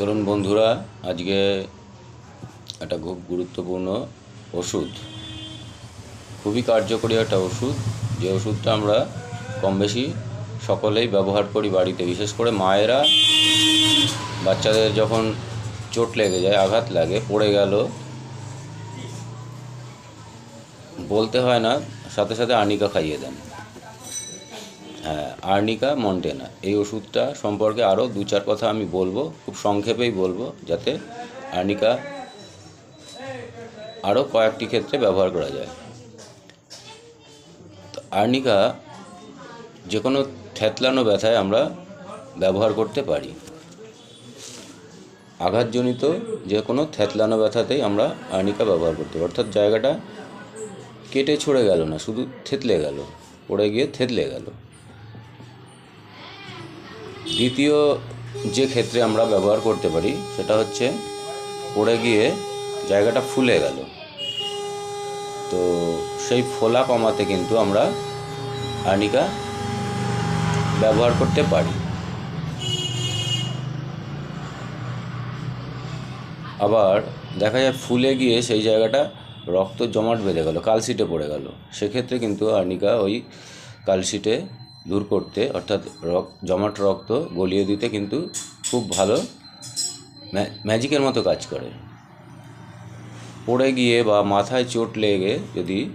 চলুন বন্ধুরা, আজকে একটা খুব গুরুত্বপূর্ণ ওষুধ। খুবই কার্যকরী একটা ওষুধ। যে ওষুধটা আমরা কম বেশি সকলেই ব্যবহার করি বাড়িতে, বিশেষ করে মায়েরা। বাচ্চাদের যখন চোট লেগে যায়, আঘাত লাগে, পড়ে গেল, বলতে হয় না, সাথে সাথে আর্নিকা খাইয়ে দেন। Arnica montana. এই ওষুধটা সম্পর্কে আরও দু চার কথা আমি বলব, খুব সংক্ষেপেই বলব, যাতে আর্নিকা আরও কয়েকটি ক্ষেত্রে ব্যবহার করা যায়। আর্নিকা যে কোনো থ্যাতলানো ব্যথায় আমরা ব্যবহার করতে পারি। আঘাতজনিত যে কোনো থ্যাতলানো ব্যথাতেই আমরা আর্নিকা ব্যবহার করতে পারি। অর্থাৎ জায়গাটা কেটে ছড়ে গেল না, শুধু থেতলে গেল, পড়ে গিয়ে থেতলে গেল। দ্বিতীয় যে ক্ষেত্রে আমরা ব্যবহার করতে পারি, সেটা হচ্ছে পড়ে গিয়ে জায়গাটা ফুলে গেল। তো সেই ফোলা কমাতে কিন্তু আমরা আর্নিকা ব্যবহার করতে পারি। আবার দেখা যায় ফুলে গিয়ে সেই জায়গাটা রক্ত জমাট বেঁধে গেল, কালশিটে পড়ে গেল। সেক্ষেত্রে কিন্তু আর্নিকা ওই কালশিটে দূর করতে, অর্থাৎ রক, জমাট রক্ত গলিয়ে দিতে কিন্তু খুব ভালো ম্যাজিকের মতো কাজ করে। পড়ে গিয়ে বা মাথায় চোট লেগে যদি,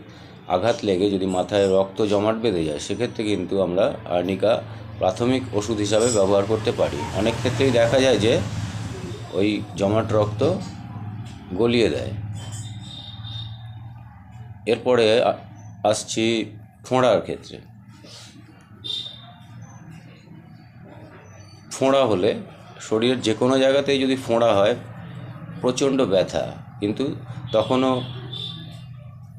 আঘাত লেগে যদি মাথায় রক্ত জমাট বেঁধে যায়, সেক্ষেত্রে কিন্তু আমরা আর্নিকা প্রাথমিক ওষুধ হিসাবে ব্যবহার করতে পারি। অনেক ক্ষেত্রেই দেখা যায় যে, ওই জমাট রক্ত গলিয়ে দেয়। এরপরে আসছি ফোঁড়ার ক্ষেত্রে। ফোঁড়া হলে শরীরের যে কোনো জায়গাতেই যদি ফোঁড়া হয়, প্রচণ্ড ব্যথা। কিন্তু তখনও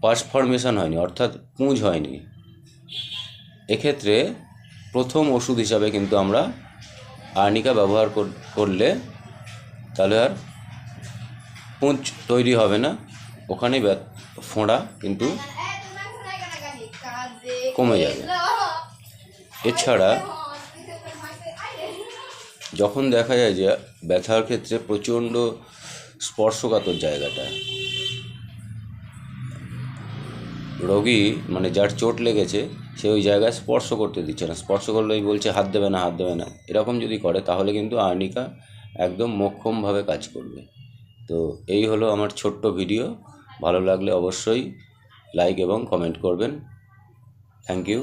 পাসফরমেশন হয়নি, অর্থাৎ পুঁজ হয়নি। এক্ষেত্রে প্রথম ওষুধ হিসাবে কিন্তু আমরা আর্নিকা ব্যবহার করলে তাহলে আর পুঁজ তৈরি হবে না। ওখানে ফোঁড়া কিন্তু কমে যাবে। এছাড়া যখন দেখা যায় যে ব্যথার ক্ষেত্রে প্রচণ্ড স্পর্শকাতর জায়গাটা, রোগী মানে যার চোট লেগেছে, সে ওই জায়গায় স্পর্শ করতে দিচ্ছে না। স্পর্শ করলেই বলছে, হাত দেবে না, হাত দেবে না। এরকম যদি করে, তাহলে কিন্তু আর্নিকা একদম মোক্ষমভাবে কাজ করবে। তো এই হলো আমার ছোট্ট ভিডিও। ভালো লাগলে অবশ্যই লাইক এবং কমেন্ট করবেন। Thank you.